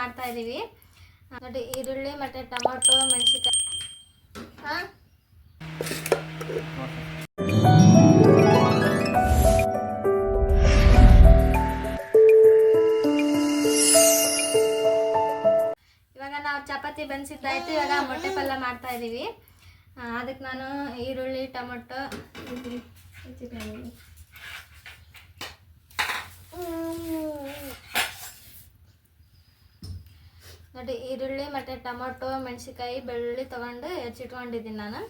ಮಾಡ್ತಾ ಇದ್ದೀವಿ ನೋಡಿ, ಈರುಳ್ಳಿ ಮತ್ತು ಟೊಮೊಟೊ, ಮೆಣಸಿನ್ಕಾಯಿ. ಇವಾಗ ನಾವು ಚಪಾತಿ ಬೆನ್ಸಿದ್ದಾಯ್ತು, ಇವಾಗ ಮೊಟ್ಟೆ ಪಲ್ಯ ಮಾಡ್ತಾ ಇದ್ದೀವಿ ಅದಕ್ಕೆ ನಾನು ಈರುಳ್ಳಿ, ಟೊಮೊಟೊ ನೋಡಿ, ಈರುಳ್ಳಿ ಮತ್ತು ಟೊಮೊಟೊ, ಮೆಣಸಿನ್ಕಾಯಿ, ಬೆಳ್ಳುಳ್ಳಿ ತೊಗೊಂಡು ಹೆಚ್ಚಿಟ್ಕೊಂಡಿದ್ದೀನಿ ನಾನು.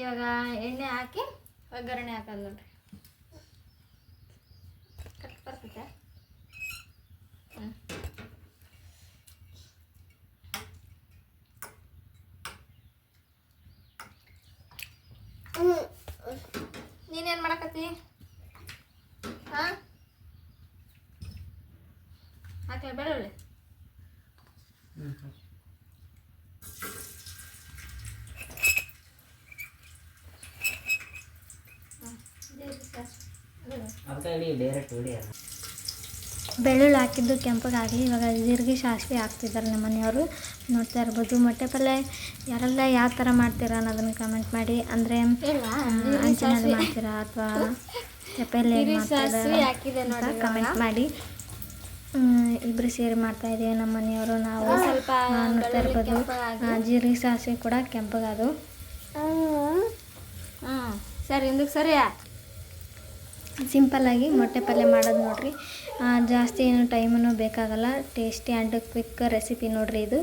ಇವಾಗ ಎಣ್ಣೆ ಹಾಕಿ ಒಗ್ಗರಣೆ ಹಾಕೋದು ನೋಡಿರಿ. ಬರ್ತೈತೆ? ಹ್ಞೂ ನೀನೇನು ಮಾಡಕತ್ತಿ? ಹಾಂ? ಹಾಕ್ಲ ಬೆಳ್ಳುಳ್ಳಿ? ಡೈರೆಕ್ಟ್ ಬೆಳ್ಳುಳ್ಳಿ ಹಾಕಿದ್ದು ಕೆಂಪಗಾಗಲಿ ಇವಾಗ ಜೀರಿಗೆ ಸಾಸಿವೆ ಹಾಕ್ತಿದ್ದಾರೆ ನಮ್ಮ ಮನೆಯವರು. ನೋಡ್ತಾ ಇರ್ಬೋದು ಮೊಟ್ಟೆ ಪಲ್ಯ ಯಾರೆಲ್ಲ ಯಾವ ಥರ ಮಾಡ್ತೀರಾ ಅನ್ನೋದನ್ನು ಕಮೆಂಟ್ ಮಾಡಿ. ಅಂದರೆ ಅಂಚಿನಲ್ಲಿ ಮಾಡ್ತೀರಾ ಅಥವಾ ಚಪ್ಪಲಿ ಮಾಡ್ತೀರಾ ಕಮೆಂಟ್ ಮಾಡಿ. ಇಬ್ಬರು ಸೇರಿ ಮಾಡ್ತಾ ಇದ್ದೀವಿ ನಮ್ಮ ಮನೆಯವರು ನಾವು ಸ್ವಲ್ಪ ನೋಡ್ತಾ ಇರ್ಬೋದು. ಜೀರಿಗೆ ಸಾಸಿವೆ ಕೂಡ ಕೆಂಪಗದು. ಹ್ಞೂ ಸರಿ ಇಂದಕ್ಕೆ ಸರಿ ಸಿಂಪಲ್ಲಾಗಿ ಮೊಟ್ಟೆ ಪಲ್ಯ ಮಾಡೋದು ನೋಡಿರಿ. ಜಾಸ್ತಿ ಏನು ಟೈಮನ್ನು ಬೇಕಾಗಲ್ಲ. ಟೇಸ್ಟಿ ಆ್ಯಂಡ್ ಕ್ವಿಕ್ ರೆಸಿಪಿ ನೋಡಿರಿ ಇದು.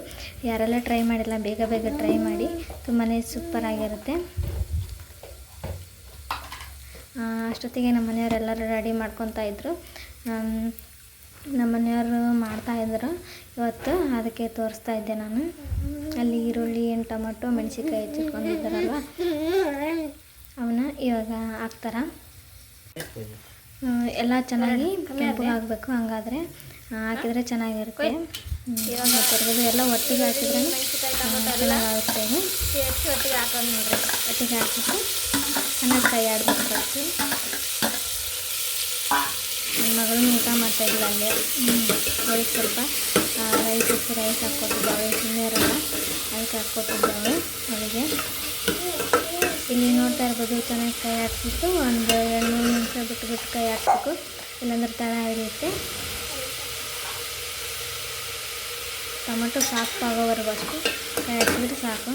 ಯಾರೆಲ್ಲ ಟ್ರೈ ಮಾಡಿಲ್ಲ ಬೇಗ ಬೇಗ ಟ್ರೈ ಮಾಡಿ. ತುಂಬಾ ಸೂಪರಾಗಿರುತ್ತೆ ಅಷ್ಟೊತ್ತಿಗೆ ನಮ್ಮ ಮನೆಯವರೆಲ್ಲರೂ ರೆಡಿ ಮಾಡ್ಕೊತಾ ಆಮ್, ನಮ್ಮ ಮನೆಯವರು ಮಾಡ್ತಾಯಿದ್ರು ಇವತ್ತು ಅದಕ್ಕೆ ತೋರಿಸ್ತಾ ಇದ್ದೆ ನಾನು. ಅಲ್ಲಿ ಈರುಳ್ಳಿ ಏನು ಟೊಮೊಟೊ ಮೆಣಸಿನ್ಕಾಯಿ ಹೆಚ್ಚಿಟ್ಕೊಂಡಿದ್ದಾರಲ್ವ? ಅವನ್ನ ಇವಾಗ ಹಾಕ್ತಾರ? ಎಲ್ಲ ಚೆನ್ನಾಗಿ ಕೆಂಪಗೆ ಹಾಗಾದ್ರೆ. ಹಂಗಾದ್ರೆ ಹಾಕಿದ್ರೆ ಚೆನ್ನಾಗಿರುತ್ತೆ. ಹ್ಮ್, ಎಲ್ಲ ಒಟ್ಟಿಗೆ ಹಾಕಿದ್ರೆ ಚೆನ್ನಾಗಾಗುತ್ತೆ ಒಟ್ಟಿಗೆ ಹಾಕೋದು ಚೆನ್ನಾಗಿ ಕೈ ಆಡಬೇಕು ನನ್ನ ಮಗಳು ಊಟ ಮಾಡ್ತಾ ಅಲ್ಲೇ ಅವಳಿಗೆ ಸ್ವಲ್ಪ ರೈಸ್ ರೈಸ್ ಹಾಕ್ಕೊಟ್ಟಿದ್ದಾವೆ ಸುಮ್ಮನೆರಲ್ಲ ಅದಕ್ಕೆ ಹಾಕ್ಕೊಟ್ಟಿದ್ದಾವೆ ಅವಳಿಗೆ ಇಲ್ಲಿ ನೋಡ್ತಾ ಇರ್ಬೋದು ಚೆನ್ನಾಗಿ ಕೈ ಹಾಕ್ಬಿಟ್ಟು ಒಂದು ಎರಡು ಮೂರು ನಿಮಿಷ ಬಿಟ್ಟು ಬಿಟ್ಟು ಕೈ ಹಾಕ್ಬೇಕು. ಇಲ್ಲಾಂದ್ರೆ ತಳ ಇರುತ್ತೆ ಟೊಮೆಟೊ ಸಾಫ್ಟ್ ಆಗೋವರೆಗೂ ಅಷ್ಟು. ಕೈ ಹಾಕಿದ್ರೆ ಸಾಕು.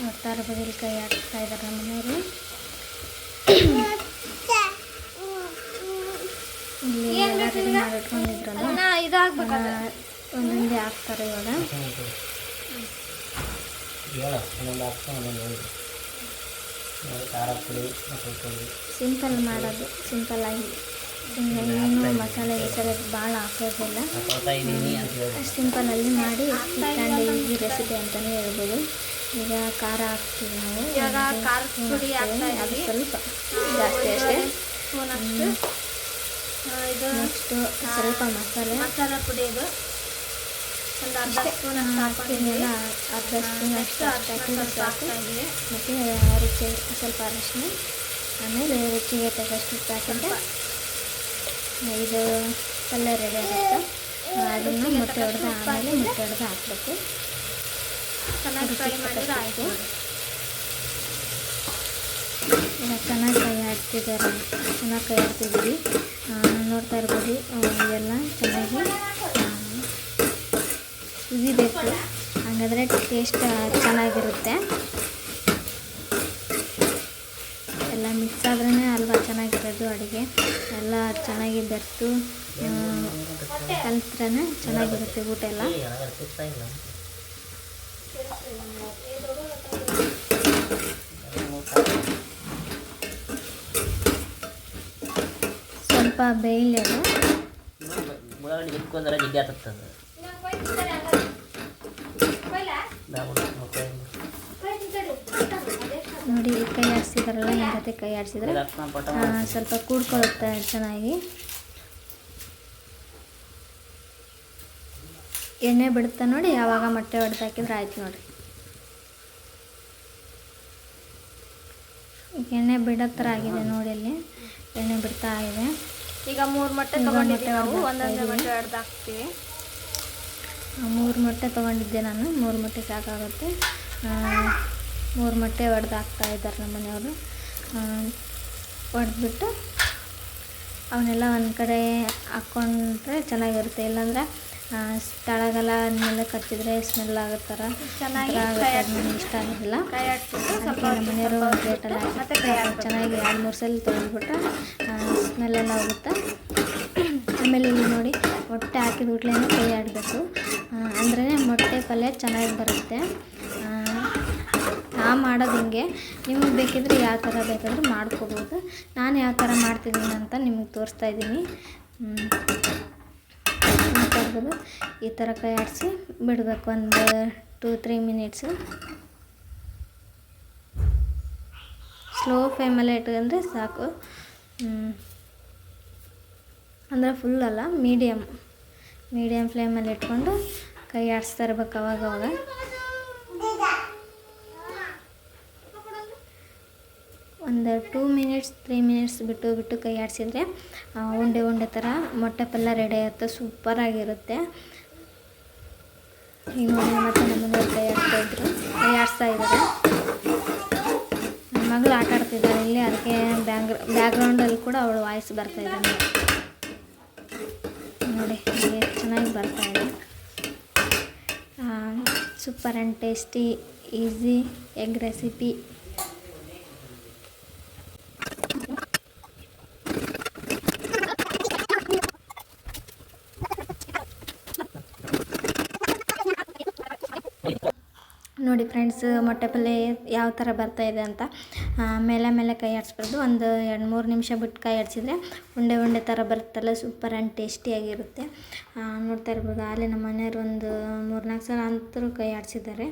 ನೋಡ್ತಾ ಇರ್ಬೋದು ಇಲ್ಲಿ ಕೈ ಹಾಕ್ತಾ ಇದ್ದಾರೆ ನಮ್ಮ ಮನೆಯವರು. ಇಲ್ಲಿ ಎಲ್ಲ ರೆಡಿ ಮಾಡಿ ಇಟ್ಕೊಂಡಿದ್ರಲ್ಲ ಒಂದೊಂದೇ ಹಾಕ್ತಾರೆ ಇವಾಗ. ಸಿಂಪಲ್ ಒಂದೊಂದು ಹಾಕ್ತಾ ಒಂದೊಂದು ಹೇಳಿ ನೋಡಿ ಖಾರ ಪುಡಿ ಮಸಾಲೆ ಪುಡಿ. ಸಿಂಪಲ್ ಮಾಡೋದು ಸಿಂಪಲ್ಲಾಗಿ ಏನು ಮಸಾಲೆ ಗಿಸಾಲೆ ಭಾಳ ಹಾಕೋದಿಲ್ಲ. ಸಿಂಪಲಲ್ಲಿ ಮಾಡಿ ಹಾಕ್ತಾ ಈಸಿ ರೆಸಿಪಿ ಅಂತಲೇ ಹೇಳ್ಬೋದು. ಈಗ ಖಾರ ಹಾಕ್ತೀವಿ ನಾವು. ಇವಾಗ ಖಾರದ ಪುಡಿ ಹಾಕ್ತಾ ಅದು ಸ್ವಲ್ಪ ಜಾಸ್ತಿ ಅಷ್ಟೇ. ನೆಕ್ಸ್ಟು ಸ್ವಲ್ಪ ಮಸಾಲೆ. ಮಸಾಲ ಪುಡಿ ಇದು. ಒಂದು ಅರ್ಧ ಸ್ಪೂನ್ ಅಷ್ಟು ಹಾಕ್ತೀನಿಲ್ಲ ಹಾಕೊಂಡಿದ್ದೀವಿ ಅರ್ಧ ಸ್ಪೂನ್ ಅಷ್ಟು ಹಾಕಿದ್ರೆ ಸಾಕು ಮತ್ತು ರುಚಿ ಸ್ವಲ್ಪ ಅರಶಿನ ಆಮೇಲೆ ರುಚಿಗೆ ತಗಷ್ಟು ಹಾಕಿದ್ರೆ ಇದು ಪಲ್ಯ ರೆಡಿ ಆಗುತ್ತೆ. ಅದನ್ನು ಮೊಟ್ಟೆ ಹೊಡೆದು ಆಮೇಲೆ ಮೊಟ್ಟೆ ಹೊಡೆದು ಹಾಕಬೇಕು. ಚೆನ್ನಾಗಿ ಫ್ರೈ ಮಾಡಿದ್ರೆ ಆಯಿತು. ಚೆನ್ನಾಗಿ ಕೈ ಹಾಕ್ತಿದ್ದಾರೆ ಚೆನ್ನಾಗಿ ಕೈ ಹಾಕ್ತಿದ್ದೀವಿ ನೋಡ್ತಾ ಇರ್ಬೋದು ಎಲ್ಲ ಇದೆಲ್ಲ ಚೆನ್ನಾಗಿ ಉಗಿಬೇಕು ಹಾಗಾದರೆ ಟೇಸ್ಟ್ ಚೆನ್ನಾಗಿರುತ್ತೆ. ಎಲ್ಲ ಮಿಕ್ಸ್ ಆದ್ರೇ ಅಲ್ವಾ ಚೆನ್ನಾಗಿರೋದು ಅಡುಗೆ? ಎಲ್ಲ ಚೆನ್ನಾಗಿ ಬೆರೆತು ಕಲಿತ್ರೇ ಚೆನ್ನಾಗಿರುತ್ತೆ ಊಟ ಎಲ್ಲ. ಸ್ವಲ್ಪ ಜಿಡ್ಡಿ ಆಗ್ತದೆ. ನೋಡಿ ಕೈ ಆಡಿಸಿದಾರಲ್ಲ ಹೆಂಗತೆ ಜೊತೆ ಕೈ ಆಡಿಸಿದ್ರೆ ಸ್ವಲ್ಪ ಕೂಡ್ಕೊಳ್ಳುತ್ತೆ ಚೆನ್ನಾಗಿ. ಎಣ್ಣೆ ಬಿಡುತ್ತೆ ನೋಡಿ ಯಾವಾಗ ಮೊಟ್ಟೆ ಹೊಡೆದು ಹಾಕಿದ್ರೆ ಆಯ್ತು ನೋಡಿ. ಎಣ್ಣೆ ಬಿಡೋ ಥರ ಆಗಿದೆ ನೋಡಿ ಅಲ್ಲಿ. ಎಣ್ಣೆ ಬಿಡ್ತಾ ಇದೆ. ಈಗ ಮೂರು ಮೊಟ್ಟೆ ಮೊಟ್ಟೆ ಹೊಡೆದು ಹಾಕ್ತೀವಿ. ಮೂರು ಮೊಟ್ಟೆ ತೊಗೊಂಡಿದ್ದೆ ನಾನು. ಮೂರು ಮೊಟ್ಟೆ ಸಾಕಾಗುತ್ತೆ. ಮೂರು ಮೊಟ್ಟೆ ಒಡೆದು ಹಾಕ್ತಾ ಇದ್ದಾರೆ ನಮ್ಮ ಮನೆಯವರು. ಒಡೆದ್ಬಿಟ್ಟು ಅವನ್ನೆಲ್ಲ ಒಂದು ಕಡೆ ಹಾಕ್ಕೊಂಡ್ರೆ ಚೆನ್ನಾಗಿರುತ್ತೆ. ಇಲ್ಲಾಂದರೆ ತಳಗೆಲ್ಲ ಅದನ್ನೆಲ್ಲ ಕಚ್ಚಿದ್ರೆ ಸ್ಮೆಲ್ ಆಗುತ್ತಾರೆ ಚೆನ್ನಾಗಿ ನನಗೆ ಇಷ್ಟ ಆಗಿಲ್ಲ ನಮ್ಮ ಮನೆಯವರು ಪ್ಲೇಟಲ್ಲಿ ಮತ್ತೆ ಕೈ ಹಾಕಿ ಚೆನ್ನಾಗಿ ಎರಡು ಮೂರು ಸಲ ತೊಳೆದ್ಬಿಟ್ರೆ ಸ್ಮೆಲ್ಲೆಲ್ಲ ಹೋಗುತ್ತೆ. ಆಮೇಲೆ ಇಲ್ಲಿ ನೋಡಿ ಮೊಟ್ಟೆ ಹಾಕಿದ ಕೂಡಲೇ ಕೈ ಆಡಬೇಕು. ಅಂದ್ರೆ ಮೊಟ್ಟೆ ಪಲ್ಯ ಚೆನ್ನಾಗಿ ಬರುತ್ತೆ. ನಾ ಮಾಡೋದು ಹಿಂಗೆ. ನಿಮಗೆ ಬೇಕಿದ್ರೆ ಯಾವ ಥರ ಬೇಕಾದರೂ ಮಾಡ್ಕೋಬೋದು. ನಾನು ಯಾವ ಥರ ಮಾಡ್ತಿದ್ದೀನಿ ಅಂತ ನಿಮಗೆ ತೋರಿಸ್ತಾ ಇದ್ದೀನಿ. ಮಾತಾಡ್ಬೋದು ಈ ಥರ ಕೈ ಆಡಿಸಿ ಬಿಡಬೇಕು. ಒಂದು ಟೂ ತ್ರೀ ಮಿನಿಟ್ಸು ಸ್ಲೋ ಫ್ಲೇಮಲ್ಲೇ ಇಟ್ಕೊಂಡ್ರೆ ಸಾಕು. ಅಂದರೆ ಫುಲ್ ಅಲ್ಲ ಮೀಡಿಯಮ್ ಮೀಡಿಯಮ್ ಫ್ಲೇಮಲ್ಲಿ ಇಟ್ಕೊಂಡು ಕೈ ಆಡಿಸ್ತಾ ಇರ್ಬೇಕು ಅವಾಗ ಅವಾಗ. ಒಂದು ಟೂ ಮಿನಿಟ್ಸ್ ತ್ರೀ ಮಿನಿಟ್ಸ್ ಬಿಟ್ಟು ಬಿಟ್ಟು ಕೈ ಆಡಿಸಿದ್ರೆ ಉಂಡೆ ಉಂಡೆ ಥರ ಮೊಟ್ಟೆ ಪಲ್ಯ ರೆಡಿ ಆಗುತ್ತೆ ಸೂಪರಾಗಿರುತ್ತೆ ಈಗ ನೋಡಿ ಮತ್ತೆ ನಮ್ಮನೆಯವ್ರು ಕೈ ಆಡ್ತಾ ಇದ್ರು, ಕೈ ಆಡಿಸ್ತಾ ಇದ್ದಾರೆ ನಮ್ಮ ಮಗಳು ಆಟ ಆಡ್ತಿದ್ದಾರೆ ಇಲ್ಲಿ ಅದಕ್ಕೆ ಬ್ಯಾಗ್ರೌಂಡಲ್ಲಿ ಕೂಡ ಅವಳು ವಾಯ್ಸ್ ಬರ್ತಾಯಿದ್ದಾನೆ ನೋಡಿ. ಹೀಗೆ ಚೆನ್ನಾಗಿ ಬರ್ತಾ ಇದೆ super and tasty easy egg recipe ನೋಡಿ ಫ್ರೆಂಡ್ಸ್ ಮೊಟ್ಟೆ ಪಲ್ಯ ಯಾವ ಥರ ಬರ್ತಾ ಇದೆ ಅಂತ ಮೇಲೆ ಮೇಲೆ ಕೈ ಆಡಿಸ್ಬಾರ್ದು. ಒಂದು ಎರಡು ಮೂರು ನಿಮಿಷ ಬಿಟ್ಟು ಕೈ ಆಡಿಸಿದ್ರೆ ಉಂಡೆ ಉಂಡೆ ಥರ ಬರುತ್ತಲ್ಲ, ಸೂಪರ್ ಆ್ಯಂಡ್ ಟೇಸ್ಟಿಯಾಗಿರುತ್ತೆ ನೋಡ್ತಾ ಇರ್ಬೋದು ಆಗಲೇ ನಮ್ಮ ಮನೆಯವ್ರು ಒಂದು ಮೂರ್ನಾಲ್ಕು ಸಲ ಅಂತರೂ ಕೈ ಆಡಿಸಿದ್ದಾರೆ.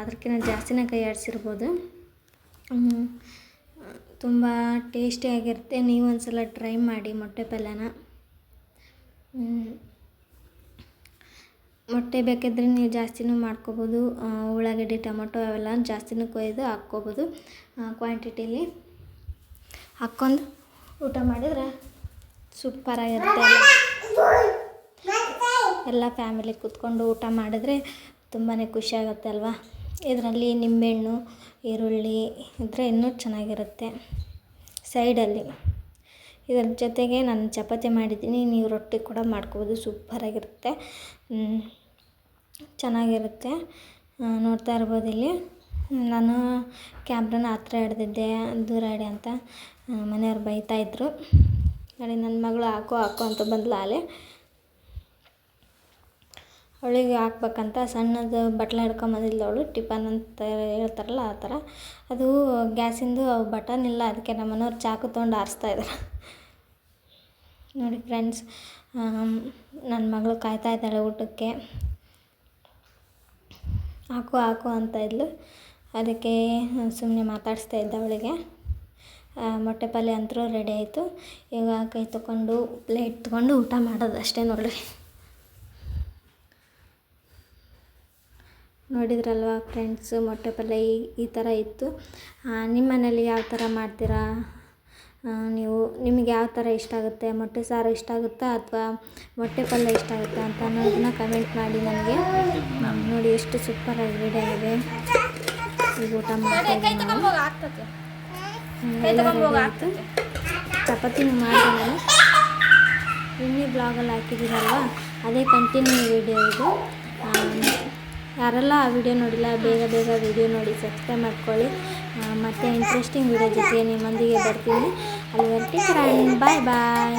ಅದಕ್ಕಿಂತ ಜಾಸ್ತಿನೇ ಕೈ ಆಡಿಸಿರ್ಬೋದು. ತುಂಬ ಟೇಸ್ಟಿಯಾಗಿರುತ್ತೆ ನೀವು ಒಂದು ಸಲ ಟ್ರೈ ಮಾಡಿ ಮೊಟ್ಟೆ ಪಲ್ಯನ. ಮೊಟ್ಟೆ ಬೇಕಿದ್ರೆ ನೀವು ಜಾಸ್ತಿನೂ ಮಾಡ್ಕೋಬೋದು ಉಳ್ಳಾಗಡ್ಡೆ, ಟೊಮೊಟೊ ಅವೆಲ್ಲ ಜಾಸ್ತಿನೂ ಕೊಯ್ದು ಹಾಕ್ಕೋಬೋದು ಕ್ವಾಂಟಿಟಿಲಿ ಹಾಕ್ಕೊಂಡು ಊಟ ಮಾಡಿದರೆ ಸೂಪರಾಗಿರುತ್ತೆ ಎಲ್ಲ. ಫ್ಯಾಮಿಲಿ ಕೂತ್ಕೊಂಡು ಊಟ ಮಾಡಿದ್ರೆ ತುಂಬಾ ಖುಷಿಯಾಗುತ್ತೆ ಅಲ್ವಾ? ಇದರಲ್ಲಿ ನಿಂಬೆಹಣ್ಣು, ಈರುಳ್ಳಿ ಇದ್ದರೆ ಇನ್ನೂ ಚೆನ್ನಾಗಿರುತ್ತೆ. ಸೈಡಲ್ಲಿ ಇದರ ಜೊತೆಗೆ ನಾನು ಚಪಾತಿ ಮಾಡಿದ್ದೀನಿ, ನೀವು ರೊಟ್ಟಿ ಕೂಡ ಮಾಡ್ಕೋಬೋದು ಸೂಪರಾಗಿರುತ್ತೆ. ಚೆನ್ನಾಗಿರುತ್ತೆ. ನೋಡ್ತಾ ಇರ್ಬೋದು ಇಲ್ಲಿ. ನಾನು ಕ್ಯಾಮ್ರನ ಹತ್ರ ಹಿಡ್ದಿದ್ದೆ, ದೂರ ಇಡಿ ಅಂತ ಮನೆಯವ್ರು ಬೈತಾಯಿದ್ರು ನೋಡಿ ನನ್ನ ಮಗಳು ಹಾಕೋ ಹಾಕೋ ಅಂತ ಬಂದ್ಲು ಆಲೆ ಅವಳಿಗೆ ಹಾಕ್ಬೇಕಂತ ಸಣ್ಣದು ಬಟ್ಲ ಹಿಡ್ಕೊಂಬಂದಿದ್ಲು ಅವಳು, ಟಿಫನ್ ಅಂತ ಹೇಳ್ತಾರಲ್ಲ ಆ ಥರ. ಅದು ಗ್ಯಾಸಿಂದು ಬಟನ್ ಇಲ್ಲ, ಅದಕ್ಕೆ ನಮ್ಮ ಮನೆಯವ್ರು ಚಾಕು ತೊಗೊಂಡು ಆರಿಸ್ತಾ ಇದ್ದಾರೆ ನೋಡಿ, ಫ್ರೆಂಡ್ಸ್ ನನ್ನ ಮಗಳು ಕಾಯ್ತಾ ಇದ್ದಾಳೆ ಊಟಕ್ಕೆ. ಹಾಕು ಹಾಕು ಅಂತ ಇದ್ಲು. ಅದಕ್ಕೆ ಸುಮ್ಮನೆ ಮಾತಾಡಿಸ್ತಾ ಇದ್ದೆ ಅವಳಿಗೆ. ಮೊಟ್ಟೆ ಪಲ್ಯ ಅಂತೂ ರೆಡಿ ಆಯಿತು. ಈಗ ಕೈ ತೊಗೊಂಡು ಪ್ಲೇಟ್ ತೊಗೊಂಡು ಊಟ ಮಾಡೋದು ಅಷ್ಟೇ ನೋಡ್ರಿ. ನೋಡಿದ್ರಲ್ವ ಫ್ರೆಂಡ್ಸು ಮೊಟ್ಟೆ ಪಲ್ಯ ಈ ಈ ಥರ ಇತ್ತು. ನಿಮ್ಮ ಮನೇಲಿ ಯಾವ ಥರ ಮಾಡ್ತೀರಾ? ನೀವು ನಿಮಗೆ ಯಾವ ಥರ ಇಷ್ಟ ಆಗುತ್ತೆ, ಮೊಟ್ಟೆ ಸಾರು ಇಷ್ಟ ಆಗುತ್ತಾ ಅಥವಾ ಮೊಟ್ಟೆ ಪಲ್ಯ ಇಷ್ಟ ಆಗುತ್ತಾ ಅಂತ ಅನ್ನೋದನ್ನ ಕಮೆಂಟ್ ಮಾಡಿ ನನಗೆ ನೋಡಿ ಎಷ್ಟು ಸೂಪರಾಗಿ ರೆಡಿ ಆಗಿದೆ. ಈಗ ಊಟ ಮಾಡ್ತಾ ನಾವು ಚಪಾತಿನೂ ಮಾಡಿದೆ ನಾನು ನಿನ್ನೆ ಬ್ಲಾಗಲ್ಲಿ ಹಾಕಿದ್ದೀನಲ್ವ? ಅದೇ ಕಂಟಿನ್ಯೂ ವಿಡಿಯೋ ಇದು. ಯಾರೆಲ್ಲ ಆ ವಿಡಿಯೋ ನೋಡಿಲ್ಲ, ಬೇಗ ಬೇಗ ವಿಡಿಯೋ ನೋಡಿ ಸಬ್ಸ್ಕ್ರೈಬ್ ಮಾಡ್ಕೊಳ್ಳಿ. ಮತ್ತೆ ಇಂಟ್ರೆಸ್ಟಿಂಗ್ ವಿಡಿಯೋ ಜೊತೆ ನಿಮ್ಮೊಂದಿಗೆ ಬರ್ತೀನಿ. ಅಲ್ಲಿವರೆಗೆ ಬಾಯ್ ಬಾಯ್